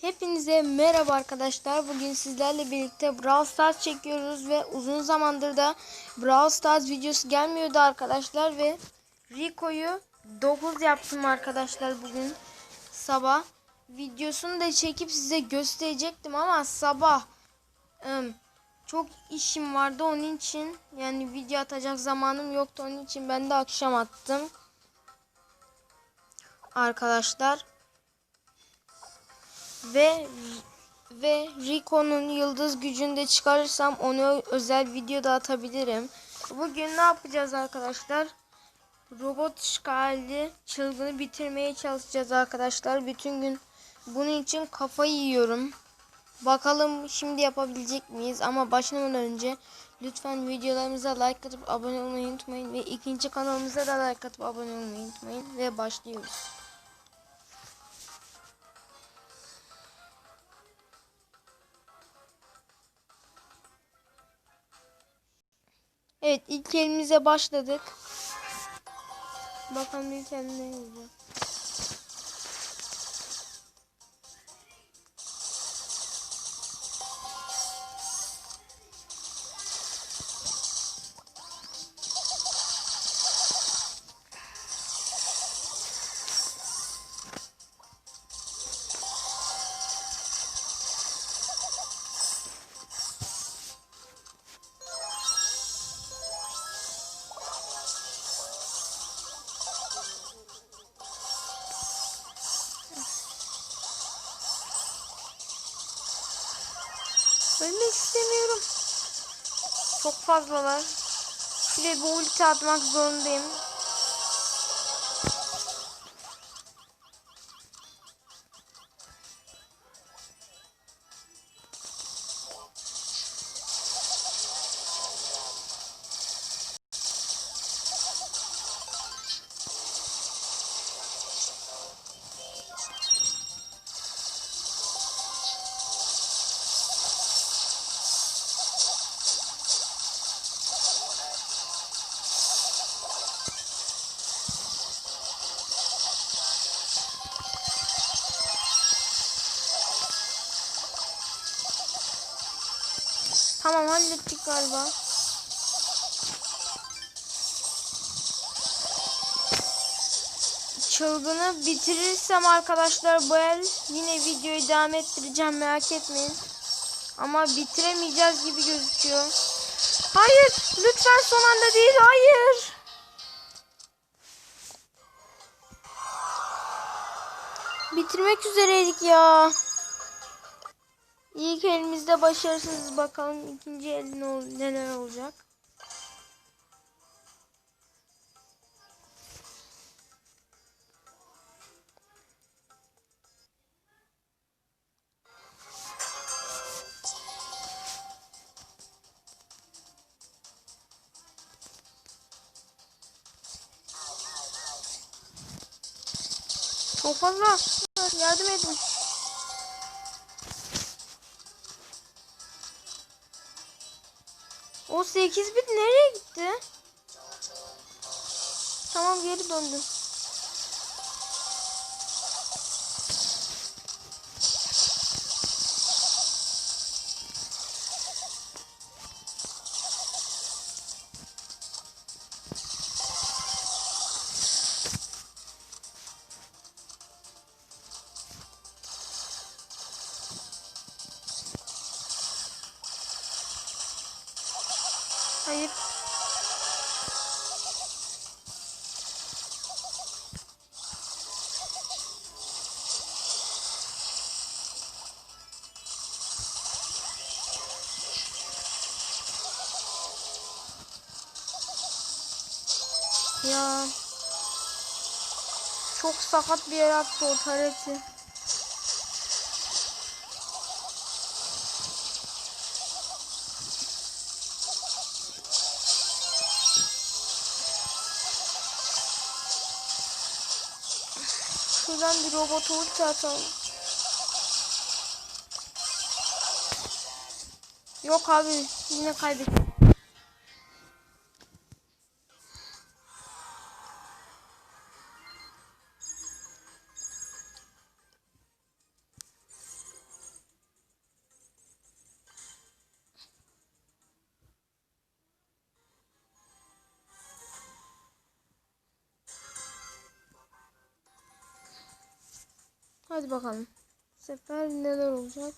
Hepinize merhaba arkadaşlar. Bugün sizlerle birlikte Brawl Stars çekiyoruz ve uzun zamandır da Brawl Stars videosu gelmiyordu arkadaşlar ve Rico'yu 9 yaptım arkadaşlar bugün sabah. Videosunu da çekip size gösterecektim ama sabah çok işim vardı onun için yani video atacak zamanım yoktu onun için ben de akşam attım. Arkadaşlar ve ve Rico'nun yıldız gücünü de çıkarırsam onu özel videoda atabilirim. Bugün ne yapacağız arkadaşlar? Robot işgali çılgını bitirmeye çalışacağız arkadaşlar. Bütün gün bunun için kafayı yiyorum. Bakalım şimdi yapabilecek miyiz? Ama başlamadan önce lütfen videolarımıza like atıp abone olmayı unutmayın. Ve ikinci kanalımıza da like atıp abone olmayı unutmayın. Ve başlıyoruz. Evet ilk elimize başladık. Bakalım ilk elim ne olacak. Fazlalar. Şuraya bir ulti atmak zorundayım. Tamam hallettik galiba. Çılgını bitirirsem arkadaşlar bu el yine videoyu devam ettireceğim merak etmeyin. Ama bitiremeyeceğiz gibi gözüküyor. Hayır lütfen son anda değil hayır. Bitirmek üzereydik ya. İlk elimizde başarısız bakalım ikinci el neler olacak. Çok fazla. Yardım edin. O 8 bit nereye gitti? Tamam geri döndüm. Ya. Çok sakat bir yer attı o tareti. Şuradan bir robot ulti atalım. Yok abi yine kaybettim. Hadi bakalım. Bu sefer neler olacak?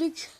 Öldük.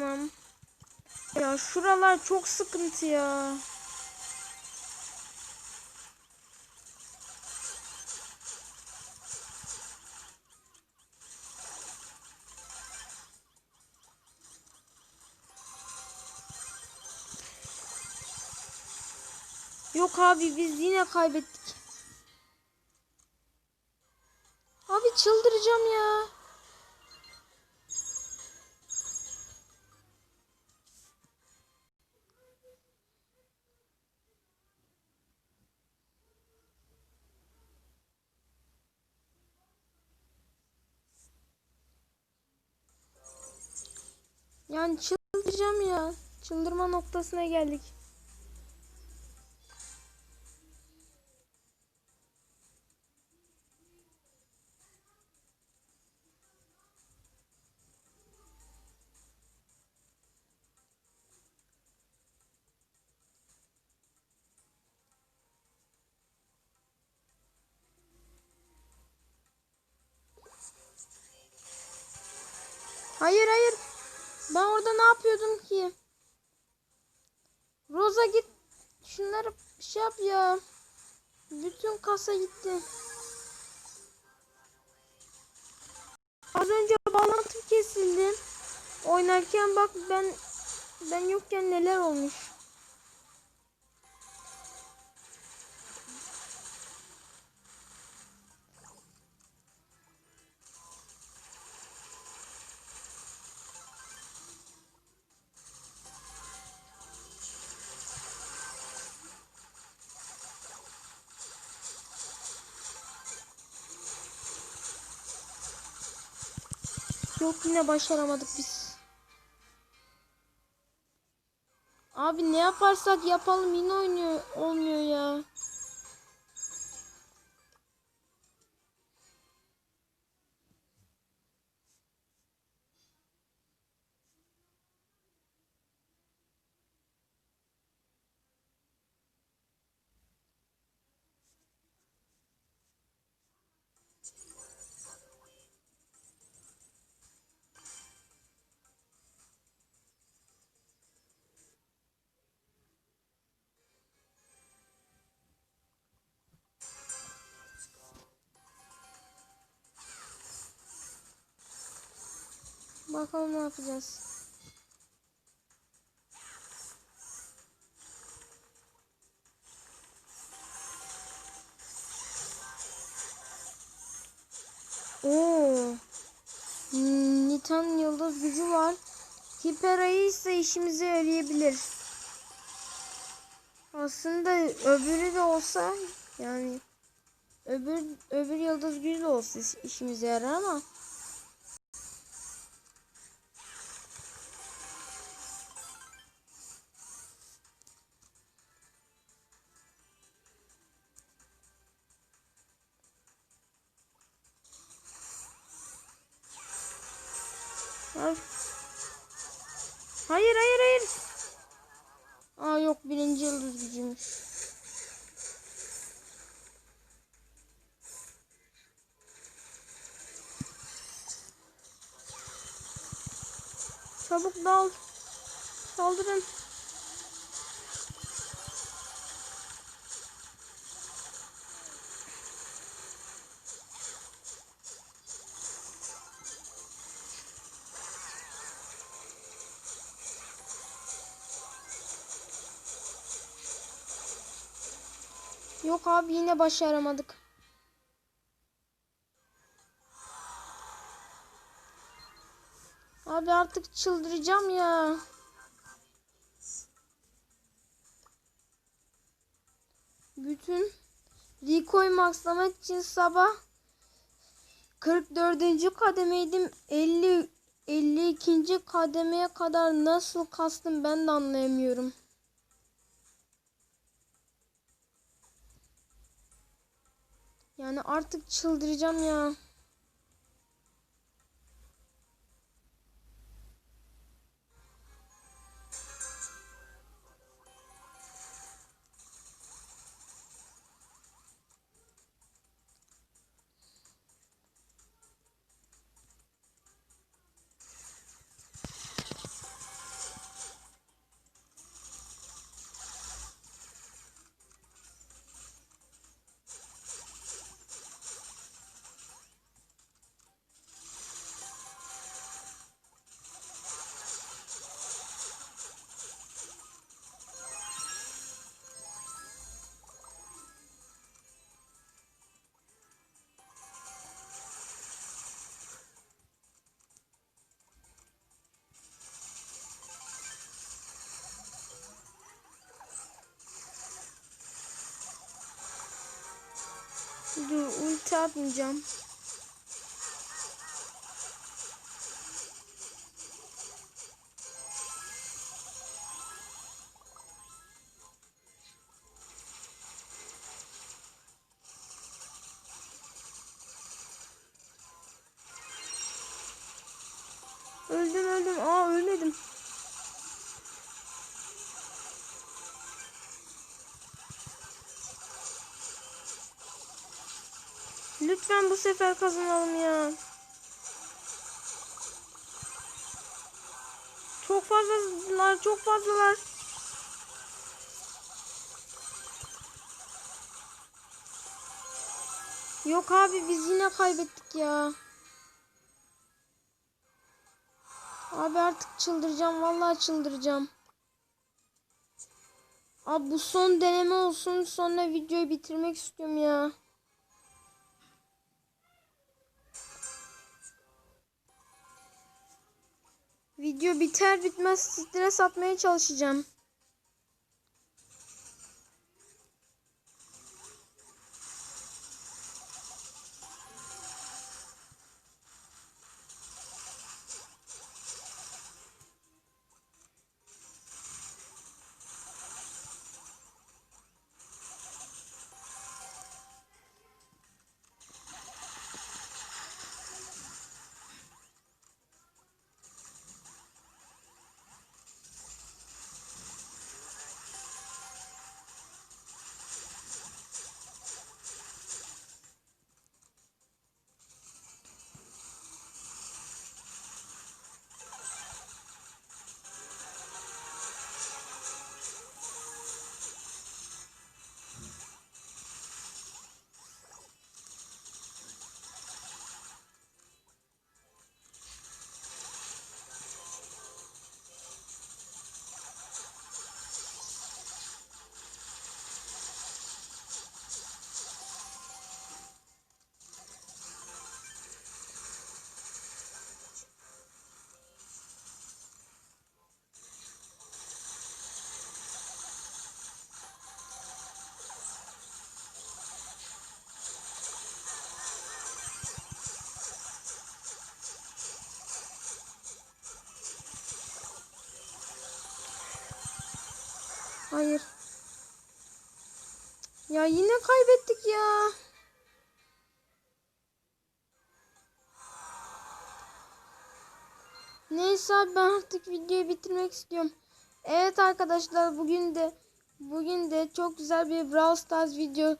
Tamam. Ya şuralar çok sıkıntı ya. Yok abi biz yine kaybettik. Abi çıldıracağım ya. Yani çıldıracağım ya. Çıldırma noktasına geldik. Hayır hayır. Ben orada ne yapıyordum ki? Roza git. Şunları şey yap ya. Bütün kasa gitti. Az önce bağlantım kesildi. Oynarken bak ben ben yokken neler olmuş. Yok yine başaramadık biz. Abi ne yaparsak yapalım yine oynuyor olmuyor ya. Bakalım ne yapacağız. Oo. Nitan yıldız gücü var. Hiperayı ise işimize yarayabilir. Aslında öbürü de olsa yani öbür öbür yıldız gücü de olsa iş- işimize yarar ama Aa yok birinci yıldız gücümüş. Çabuk dal. Saldırın. Yok abi yine başaramadık. Abi artık çıldıracağım ya. Bütün Rico'yu maxlamak için sabah 44. kademeydim. 50 52. kademeye kadar nasıl kastım ben de anlayamıyorum. Yani artık çıldıracağım ya. Atmayacağım. Öldüm öldüm. Aa ölmedim. Lütfen bu sefer kazanalım ya. Çok fazlalar, çok fazlalar. Yok abi biz yine kaybettik ya. Abi artık çıldıracağım. Vallahi çıldıracağım. Abi bu son deneme olsun. Sonra videoyu bitirmek istiyorum ya. Video biter bitmez stres atmaya çalışacağım. Hayır. Ya yine kaybettik ya. Neyse abi ben artık videoyu bitirmek istiyorum. Evet arkadaşlar bugün de bugün de çok güzel bir Brawl Stars video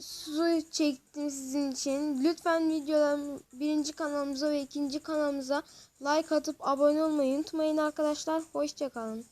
su çektim sizin için. Lütfen videoların birinci kanalımıza ve ikinci kanalımıza like atıp abone olmayı unutmayın arkadaşlar. Hoşçakalın.